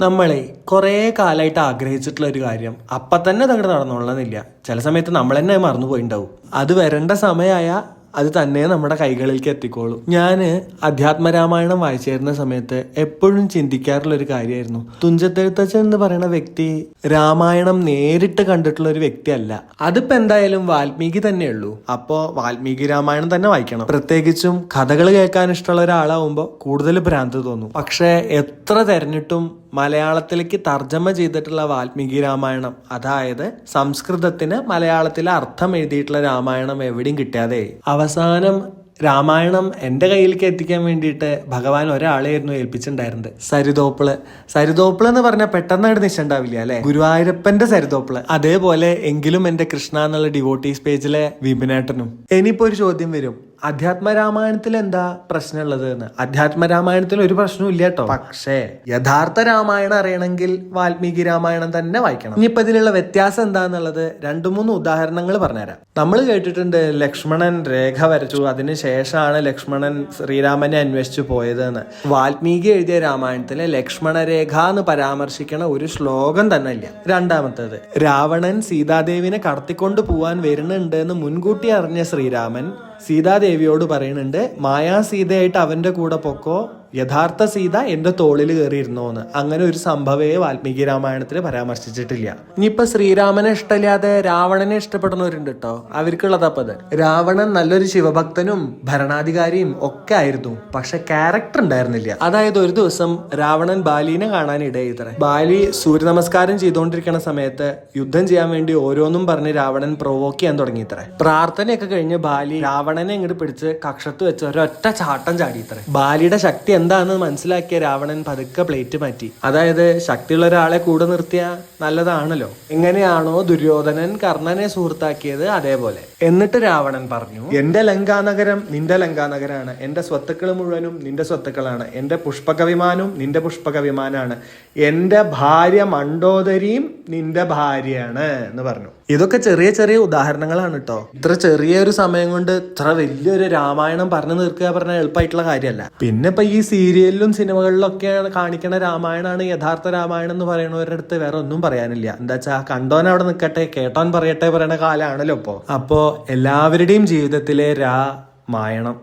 നമ്മളെ കുറേ കാലമായിട്ട് ആഗ്രഹിച്ചിട്ടുള്ള ഒരു കാര്യം. അപ്പം തന്നെ തങ്ങോട്ട് നടന്നോളന്നില്ല ചില സമയത്ത് നമ്മൾ തന്നെ മറന്നു പോയിണ്ടാവും. അത് വരേണ്ട സമയമായ അത് തന്നെ നമ്മുടെ കൈകളിലേക്ക് എത്തിക്കോളും. ഞാൻ അധ്യാത്മരാമായണം വായിച്ചിരുന്ന സമയത്ത് എപ്പോഴും ചിന്തിക്കാറുള്ള ഒരു കാര്യമായിരുന്നു തുഞ്ചത്തെഴുത്തച്ഛൻ എന്ന് പറയുന്ന വ്യക്തി രാമായണം നേരിട്ട് കണ്ടിട്ടുള്ള ഒരു വ്യക്തിയല്ല. അതിപ്പോ എന്തായാലും വാൽമീകി തന്നെയുള്ളൂ. അപ്പോ വാൽമീകി രാമായണം തന്നെ വായിക്കണം. പ്രത്യേകിച്ചും കഥകൾ കേൾക്കാൻ ഇഷ്ടമുള്ള ഒരാളാവുമ്പോൾ കൂടുതൽ ഭ്രാന്ത് തോന്നും. പക്ഷേ എത്ര തെരഞ്ഞിട്ടും മലയാളത്തിലേക്ക് തർജമ ചെയ്തിട്ടുള്ള വാൽമീകി രാമായണം അതായത് സംസ്കൃതത്തിന് മലയാളത്തിലെ അർത്ഥം എഴുതിയിട്ടുള്ള രാമായണം എവിടെയും കിട്ടാതെ. അവസാനം രാമായണം എന്റെ കയ്യിലേക്ക് എത്തിക്കാൻ വേണ്ടിയിട്ട് ഭഗവാൻ ഒരാളെയായിരുന്നു ഏൽപ്പിച്ചിട്ടുണ്ടായിരുന്നത്. സരിതോപ്പിൾ. സരിതോപ്പിൾ എന്ന് പറഞ്ഞാൽ പെട്ടെന്നായിട്ട് നിശ്ചയുണ്ടാവില്ല അല്ലെ? ഗുരുവായൂരപ്പന്റെ സരിതോപ്പിൾ. അതേപോലെ എങ്കിലും എന്റെ കൃഷ്ണ എന്നുള്ള ഡിവോട്ടീസ് പേജിലെ വിപിനേട്ടനും. ഇനിയിപ്പോ ഒരു ചോദ്യം വരും. അധ്യാത്മ രാമായണത്തിൽ എന്താ പ്രശ്നമുള്ളത് എന്ന് അധ്യാത്മരാമായണത്തിൽ ഒരു പ്രശ്നവും ഇല്ല കേട്ടോ. പക്ഷേ യഥാർത്ഥ രാമായണം അറിയണമെങ്കിൽ വാൽമീകി രാമായണം തന്നെ വായിക്കണം. ഇനിയിപ്പോ ഇതിലുള്ള വ്യത്യാസം എന്താന്നുള്ളത് രണ്ടു മൂന്ന് ഉദാഹരണങ്ങൾ പറഞ്ഞുതരാം. നമ്മൾ കേട്ടിട്ടുണ്ട് ലക്ഷ്മണൻ രേഖ വരച്ചു. അതിനുശേഷമാണ് ലക്ഷ്മണൻ ശ്രീരാമനെ അന്വേഷിച്ചു പോയത് എന്ന് വാൽമീകി എഴുതിയ രാമായണത്തിലെ ലക്ഷ്മണരേഖ എന്ന് പരാമർശിക്കണ ഒരു ശ്ലോകം തന്നെ ഇല്ല. രണ്ടാമത്തേത് രാവണൻ സീതാദേവിനെ കടത്തിക്കൊണ്ട് പോവാൻ വരുന്നുണ്ട് എന്ന് മുൻകൂട്ടി അറിഞ്ഞ ശ്രീരാമൻ സീതാദേവിയോട് പറയുന്നുണ്ട് മായാ സീതയായിട്ട് അവന്റെ കൂടെ പൊക്കോ യഥാർത്ഥ സീത എന്റെ തോളിൽ കയറിയിരുന്നോന്ന്. അങ്ങനെ ഒരു സംഭവയെ വാൽമീകി രാമായണത്തിൽ പരാമർശിച്ചിട്ടില്ല. ഇനിയിപ്പൊ ശ്രീരാമനെ ഇഷ്ടമില്ലാതെ രാവണനെ ഇഷ്ടപ്പെടുന്നവരുണ്ട് കേട്ടോ അവർക്കുള്ളതപ്പത് രാവണൻ നല്ലൊരു ശിവഭക്തനും ഭരണാധികാരിയും ഒക്കെ ആയിരുന്നു. പക്ഷെ ക്യാരക്ടർ ഉണ്ടായിരുന്നില്ല. അതായത് ഒരു ദിവസം രാവണൻ ബാലിനെ കാണാൻ ഇടയിത്ര ബാലി സൂര്യ നമസ്കാരം ചെയ്തുകൊണ്ടിരിക്കുന്ന സമയത്ത് യുദ്ധം ചെയ്യാൻ വേണ്ടി ഓരോന്നും പറഞ്ഞ് രാവണൻ പ്രൊവോക്ക് ചെയ്യാൻ തുടങ്ങിയിത്രേ. പ്രാർത്ഥനയൊക്കെ കഴിഞ്ഞ് ബാലി രാവണനെ ഇങ്ങോട്ട് പിടിച്ച് കക്ഷത്ത് വെച്ച് ഒരൊറ്റ ചാട്ടം ചാടി ഇത്ര ബാലിയുടെ ശക്തി എന്താണെന്ന് മനസ്സിലാക്കിയ രാവണൻ പതുക്കെ പ്ലേറ്റ് മാറ്റി. അതായത് ശക്തിയുള്ള ഒരാളെ കൂടെ നിർത്തിയ നല്ലതാണല്ലോ. എങ്ങനെയാണോ ദുര്യോധനൻ കർണനെ സുഹൃത്താക്കിയത് അതേപോലെ. എന്നിട്ട് രാവണൻ പറഞ്ഞു എന്റെ ലങ്കാനഗരം നിന്റെ ലങ്കാനഗരാണ്. എന്റെ സ്വത്തുക്കൾ മുഴുവനും നിന്റെ സ്വത്തുക്കളാണ്. എന്റെ പുഷ്പകവിമാനവും നിന്റെ പുഷ്പകവിമാനാണ്. എന്റെ ഭാര്യ മണ്ടോദരിയും നിന്റെ ഭാര്യയാണ് എന്ന് പറഞ്ഞു. ഇതൊക്കെ ചെറിയ ചെറിയ ഉദാഹരണങ്ങളാണ് കേട്ടോ ഇത്ര ചെറിയൊരു സമയം കൊണ്ട് ഇത്ര വലിയൊരു രാമായണം പറഞ്ഞു തീർക്കുക പറഞ്ഞാൽ എളുപ്പമായിട്ടുള്ള കാര്യമല്ല. പിന്നെ ഇപ്പൊ ഈ സീരിയലിലും സിനിമകളിലൊക്കെ കാണിക്കണ രാമായണമാണ് യഥാർത്ഥ രാമായണം എന്ന് പറയുന്നവരുടെ അടുത്ത് വേറെ ഒന്നും പറയാനില്ല. എന്താ വെച്ചാൽ കണ്ടോൻ അവിടെ നിൽക്കട്ടെ കേട്ടോൻ പറയട്ടെ പറയണ കാലമാണല്ലോ ഇപ്പോ. അപ്പോ എല്ലാവരുടെയും ജീവിതത്തിലെ രാമായണം.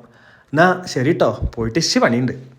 എന്നാ ശരി കേട്ടോ പോയിട്ട് ഇഷ്ട പണിയുണ്ട്.